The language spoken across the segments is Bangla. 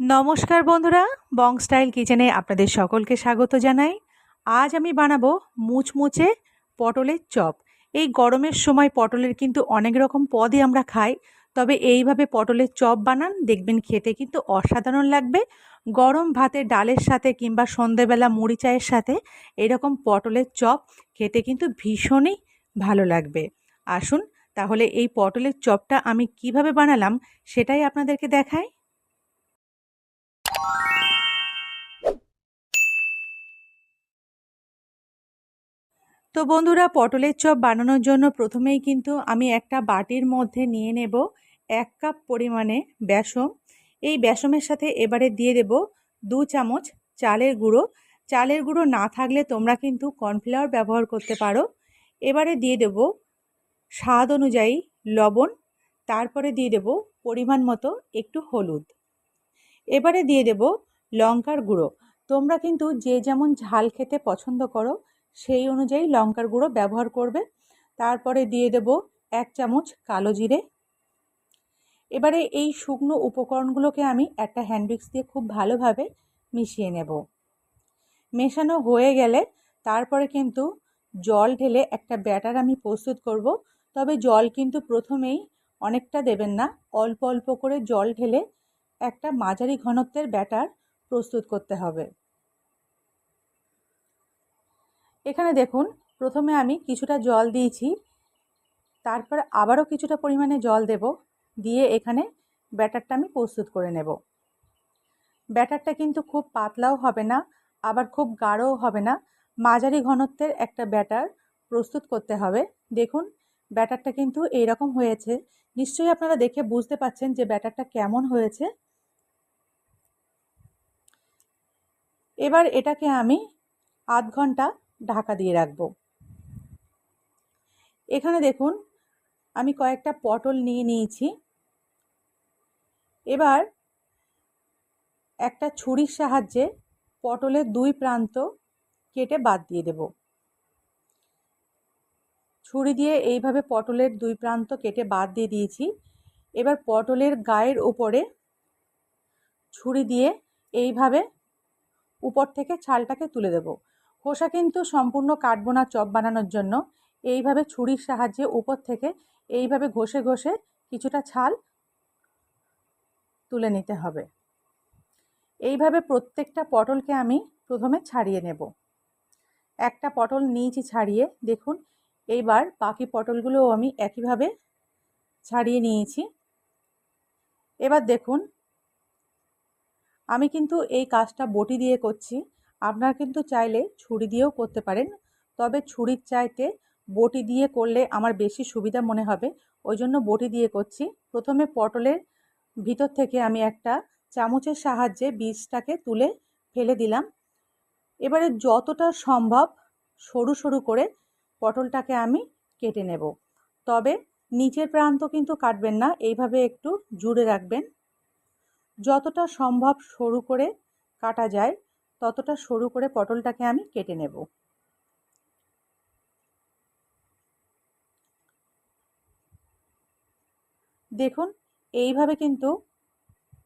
নমস্কার বন্ধুরা, বং স্টাইল কিচেনে আপনাদের সকলকে স্বাগত জানাই। আজ আমি বানাবো মুচমুচে পটলের চপ। এই গরমের সময় পটলের কিন্তু অনেক রকম পদই আমরা খাই, তবে এইভাবে পটলের চপ বানান, দেখবেন খেতে কিন্তু অসাধারণ লাগবে। গরম ভাতে ডালের সাথে কিংবা সন্ধেবেলা মুড়ি চায়ের সাথে এরকম পটলের চপ খেতে কিন্তু ভীষণই ভালো লাগবে। আসুন, তাহলে এই পটলের চপটা আমি কীভাবে বানালাম সেটাই আপনাদেরকে দেখাই। তো বন্ধুরা, পটলের চপ বানানোর জন্য প্রথমেই কিন্তু আমি একটা বাটির মধ্যে নিয়ে নেব এক কাপ পরিমাণে বেসম এই বেসমের সাথে এবারে দিয়ে দেব দু চামচ চালের গুঁড়ো। চালের গুঁড়ো না থাকলে তোমরা কিন্তু কর্নফ্লাওয়ার ব্যবহার করতে পারো। এবারে দিয়ে দেব স্বাদ অনুযায়ী লবণ। তারপরে দিয়ে দেব পরিমাণ মতো একটু হলুদ। এবারে দিয়ে দেব লঙ্কার গুঁড়ো। তোমরা কিন্তু যে যেমন ঝাল খেতে পছন্দ করো, সেই অনুযায়ী লঙ্কার গুঁড়ো ব্যবহার করবে। তারপরে দিয়ে দেব এক চামচ কালো জিরে। এবারে এই শুকনো উপকরণগুলোকে আমি একটা হ্যান্ডবিক্স দিয়ে খুব ভালোভাবে মিশিয়ে নেব। মেশানো হয়ে গেলে তারপরে কিন্তু জল ঢেলে একটা ব্যাটার আমি প্রস্তুত করব। তবে জল কিন্তু প্রথমেই অনেকটা দেবেন না, অল্প অল্প করে জল ঢেলে একটা মাঝারি ঘনত্বের ব্যাটার প্রস্তুত করতে হবে। এখানে দেখুন, প্রথমে আমি কিছুটা জল দিয়েছি, তারপর আবারও কিছুটা পরিমাণে জল দেব, দিয়ে এখানে ব্যাটারটা আমি প্রস্তুত করে নেব। ব্যাটারটা কিন্তু খুব পাতলাও হবে না, আবার খুব গাঢ়ও হবে না। মাঝারি ঘনত্বের একটা ব্যাটার প্রস্তুত করতে হবে। দেখুন, ব্যাটারটা কিন্তু এইরকম হয়েছে। নিশ্চয়ই আপনারা দেখে বুঝতে পাচ্ছেন যে ব্যাটারটা কেমন হয়েছে। এবার এটাকে আমি আধ ঘণ্টা ঢাকা দিয়ে রাখব। এখানে দেখুন, আমি কয়েকটা পটল নিয়ে নিয়েছি। এবার একটা ছুরির সাহায্যে পটলের দুই প্রান্ত কেটে বাদ দিয়ে দেব। ছুরি দিয়ে এইভাবে পটলের দুই প্রান্ত কেটে বাদ দিয়ে দিয়েছি। এবার পটলের গায়ের উপরে ছুরি দিয়ে এইভাবে উপর থেকে ছালটাকে তুলে দেব। খোসা কিন্তু সম্পূর্ণ কাটবো না চপ বানানোর জন্য। এইভাবে ছুরির সাহায্যে উপর থেকে এইভাবে ঘষে ঘষে কিছুটা ছাল তুলে নিতে হবে। এইভাবে প্রত্যেকটা পটলকে আমি প্রথমে ছাড়িয়ে নেব। একটা পটল নিয়েছি ছাড়িয়ে, দেখুন, এইবার বাকি পটলগুলোও আমি একইভাবে ছাড়িয়ে নিয়েছি। এবার দেখুন আমি কিন্তু এই কাজটা বটি দিয়ে করছি। আপনারা কিন্তু চাইলে ছুরি দিয়েও করতে পারেন। তবে ছুরির চাইতে বটি দিয়ে করলে আমার বেশি সুবিধা মনে হবে। ওই জন্য বটি দিয়ে করছি। প্রথমে পটলের ভিতর থেকে আমি একটা চামচের সাহায্যে বীজটাকে তুলে ফেলে দিলাম। এবারে যতটা সম্ভব সরু সরু করে পটলটাকে আমি কেটে নেব। তবে নিচের প্রান্ত কিন্তু কাটবেন না। এইভাবে একটু জুড়ে রাখবেন। যতটা সম্ভব সরু করে কাটা যায়, ততটা সরু করে পটলটাকে আমি কেটে নেব। দেখুন, এইভাবে কিন্তু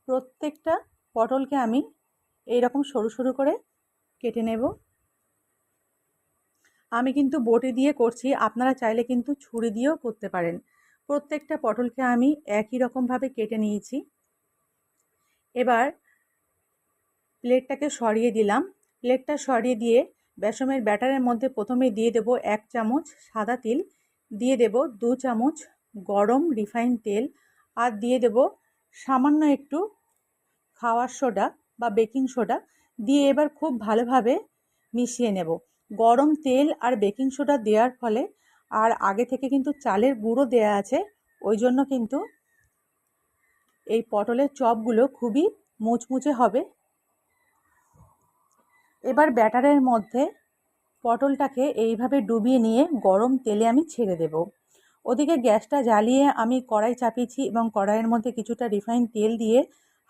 প্রত্যেকটা পটলকে আমি এই রকম সরু সরু করে কেটে নেব। আমি কিন্তু বটি দিয়ে করছি, আপনারা চাইলে কিন্তু ছুরি দিয়েও করতে পারেন। প্রত্যেকটা পটলকে আমি একই রকমভাবে কেটে নিয়েছি। এবার প্লেটটাকে সরিয়ে দিলাম। প্লেটটা সরিয়ে দিয়ে বেসমের ব্যাটারের মধ্যে প্রথমে দিয়ে দেব এক চামচ সাদা তিল, দিয়ে দেব দু চামচ গরম রিফাইন তেল, আর দিয়ে দেব সামান্য একটু খাওয়ার সোডা বা বেকিং সোডা। দিয়ে এবার খুব ভালোভাবে মিশিয়ে নেব। গরম তেল আর বেকিং সোডা দেওয়ার ফলে আর আগে থেকে কিন্তু চালের গুঁড়ো দেয়া আছে, ওই জন্য কিন্তু এই পটলের চপগুলো খুবই মুচমুচে হবে এবার ব্যাটারের মধ্যে পটলটাকে এইভাবে ডুবিয়ে নিয়ে গরম তেলে আমি ছেড়ে দেব ওদিকে গ্যাসটা জ্বালিয়ে আমি কড়াই চাপিয়েছি এবং কড়াইয়ের মধ্যে কিছুটা রিফাইন তেল দিয়ে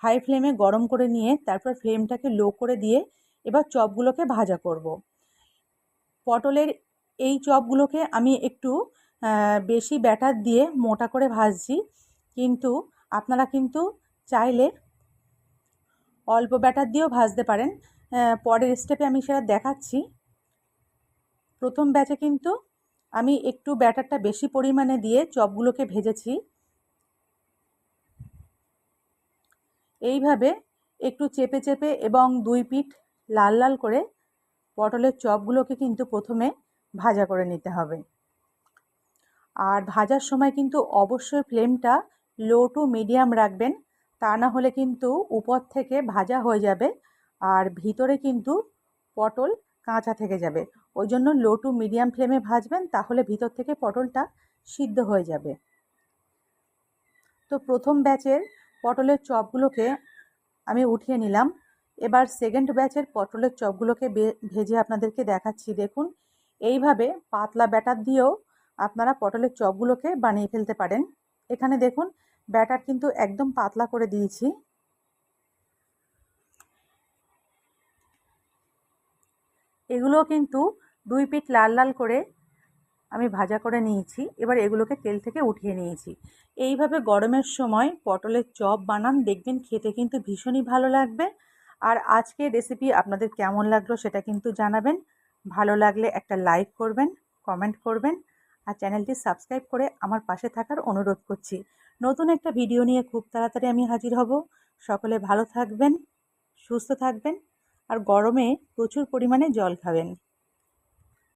হাই ফ্লেমে গরম করে নিয়ে তারপর ফ্লেমটাকে লো করে দিয়ে এবার চপগুলোকে ভাজা করব। পটলের এই চপগুলোকে আমি একটু বেশি ব্যাটার দিয়ে মোটা করে ভাজছি, কিন্তু আপনারা কিন্তু চাইলে অল্প ব্যাটার দিয়েও ভাজতে পারেন। পরের স্টেপে আমি সেটা দেখাচ্ছি। প্রথম ব্যাচে কিন্তু আমি একটু ব্যাটারটা বেশি পরিমাণে দিয়ে চপগুলোকে ভেজেছি। এইভাবে একটু চেপে চেপে এবং দুই পিঠ লাল লাল করে পটলের চপগুলোকে কিন্তু প্রথমে ভাজা করে নিতে হবে। আর ভাজার সময় কিন্তু অবশ্যই ফ্লেমটা লো টু মিডিয়াম রাখবেন, তা না হলে কিন্তু উপর থেকে ভাজা হয়ে যাবে আর ভিতরে কিন্তু পটল কাঁচা থেকে যাবে। ওই জন্য লো টু মিডিয়াম ফ্লেমে ভাজবেন, তাহলে ভিতর থেকে পটলটা সিদ্ধ হয়ে যাবে। তো প্রথম ব্যাচের পটলের চপগুলোকে আমি উঠিয়ে নিলাম। এবার সেকেন্ড ব্যাচের পটলের চপগুলোকে ভেজে আপনাদেরকে দেখাচ্ছি। দেখুন, এইভাবে পাতলা ব্যাটার দিয়েও আপনারা পটলের চপগুলোকে বানিয়ে ফেলতে পারেন। এখানে দেখুন ব্যাটার কিন্তু একদম পাতলা করে দিয়েছি। এগুলো কিন্তু দুই পিঠ লাল লাল করে আমি ভাজা করে নিয়েছি। এবার এগুলোকে তেল থেকে উঠিয়ে নিয়েছি। এইভাবে গরমের সময় পটলের চপ বানান, দেখবেন খেতে কিন্তু ভীষণই ভালো লাগবে। আর আজকের রেসিপি আপনাদের কেমন লাগল সেটা কিন্তু জানাবেন। ভালো লাগলে একটা লাইক করবেন কমেন্ট করবেন, আর চ্যানেলটি সাবস্ক্রাইব করে আমার পাশে থাকার অনুরোধ করছি। নতুন একটা ভিডিও নিয়ে খুব তাড়াতাড়ি আমি হাজির হব। সকলে ভালো থাকবেন, সুস্থ থাকবেন, আর গরমে প্রচুর পরিমাণে জল খাবেন।